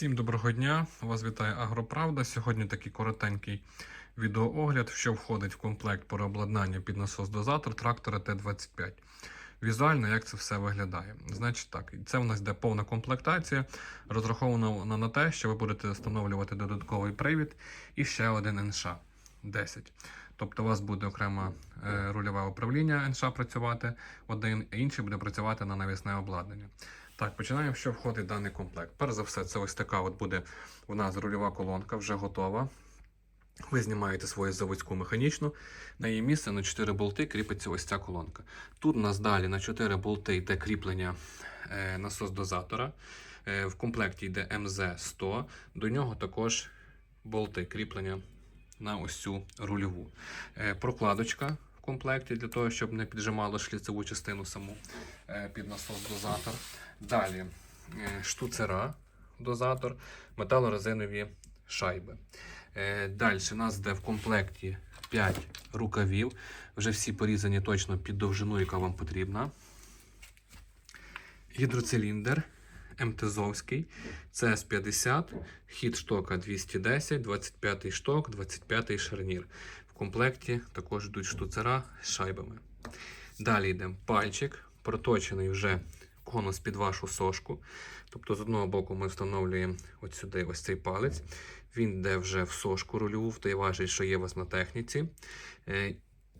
Всім доброго дня! Вас вітає Агроправда. Сьогодні такий коротенький відеоогляд, що входить в комплект переобладнання під насос-дозатор трактора Т-25. Візуально, як це все виглядає. Значить так, це в нас йде повна комплектація, розрахована на те, що ви будете встановлювати додатковий привід і ще один НШ 10. Тобто у вас буде окремо е, рульове управління НШ працювати, один, а інший буде працювати на навісне обладнання. Так, починаємо, що входить в даний комплект. Перш за все, це ось така от буде у нас рульова колонка, вже готова. Ви знімаєте свою заводську механічну. На її місце на 4 болти кріпиться ось ця колонка. Тут у нас далі на 4 болти йде кріплення е, насос-дозатора. Е, в комплекті йде МЗ-100. До нього також болти кріплення на ось цю рульову. Е, прокладочка комплекті для того, щоб не піджимало шліцеву частину саму е, під насос-дозатор. Далі е, штуцера, дозатор, металорезинові шайби. Е, Далі у нас йде в комплекті 5 рукавів. Вже всі порізані точно під довжину, яка вам потрібна. Гідроциліндр МТЗовський, CS50, хід штока 210, 25 шток, 25 шарнір. Комплекті також йдуть штуцера з шайбами. Далі йде пальчик, проточений вже конус під вашу сошку. Тобто, з одного боку ми встановлюємо от сюди ось цей палець. Він йде вже в сошку рульову, в той важить, що є у вас на техніці. Е,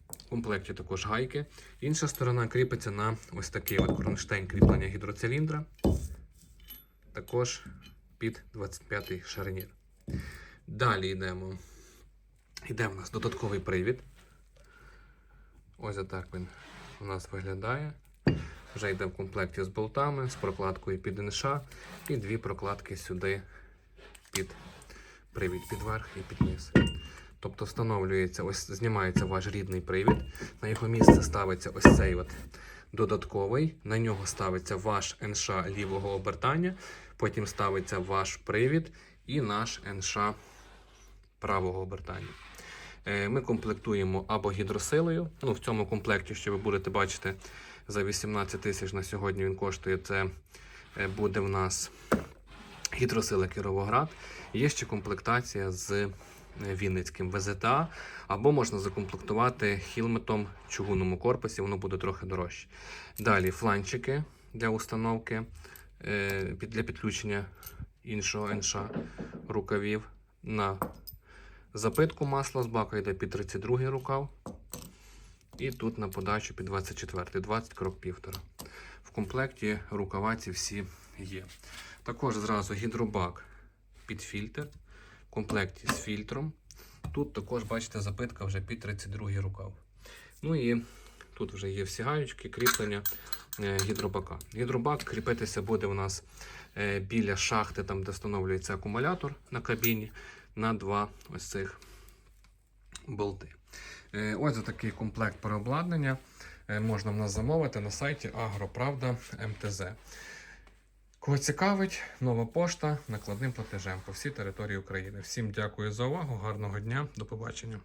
В комплекті також гайки. Інша сторона кріпиться на ось такий от кронштейн кріплення гідроциліндра. Також під 25-й шарнір. Далі йдемо. Йде в нас додатковий привід. Ось отак він у нас виглядає. Вже йде в комплекті з болтами, з прокладкою під НШ і дві прокладки сюди під привід під верх і під низ. Тобто встановлюється, ось знімається ваш рідний привід, на його місце ставиться ось цей от додатковий, на нього ставиться ваш НШ лівого обертання, потім ставиться ваш привід і наш НШ правого обертання. Е, Ми комплектуємо або гідросилою. Ну, в цьому комплекті, що ви будете бачити, за 18 тисяч на сьогодні він коштує. Це е, буде в нас гідросила Кіровоград. Є ще комплектація з е, Вінницьким ВЗТА, або можна закомплектувати хілметом в чугунному корпусі, воно буде трохи дорожче. Далі фланчики для установки для підключення іншого НШ рукавів на запитку масла з бака йде під 32 рукав. І тут на подачу під 24, 20 крок півтора. В комплекті рукава ці всі є. Також зразу гідробак під фільтр. В комплекті з фільтром. Тут також, бачите, запитка вже під 32 рукав. Ну і тут вже є всі гаючки, кріплення е, гідробака. Гідробак кріпитися буде у нас е, біля шахти, там де встановлюється акумулятор на кабіні, на два ось цих болти. Е, Ось такий комплект переобладнання е, можна в нас замовити на сайті Агроправда МТЗ. Кого цікавить, нова пошта накладним платежем по всій території України. Всім дякую за увагу, гарного дня, до побачення.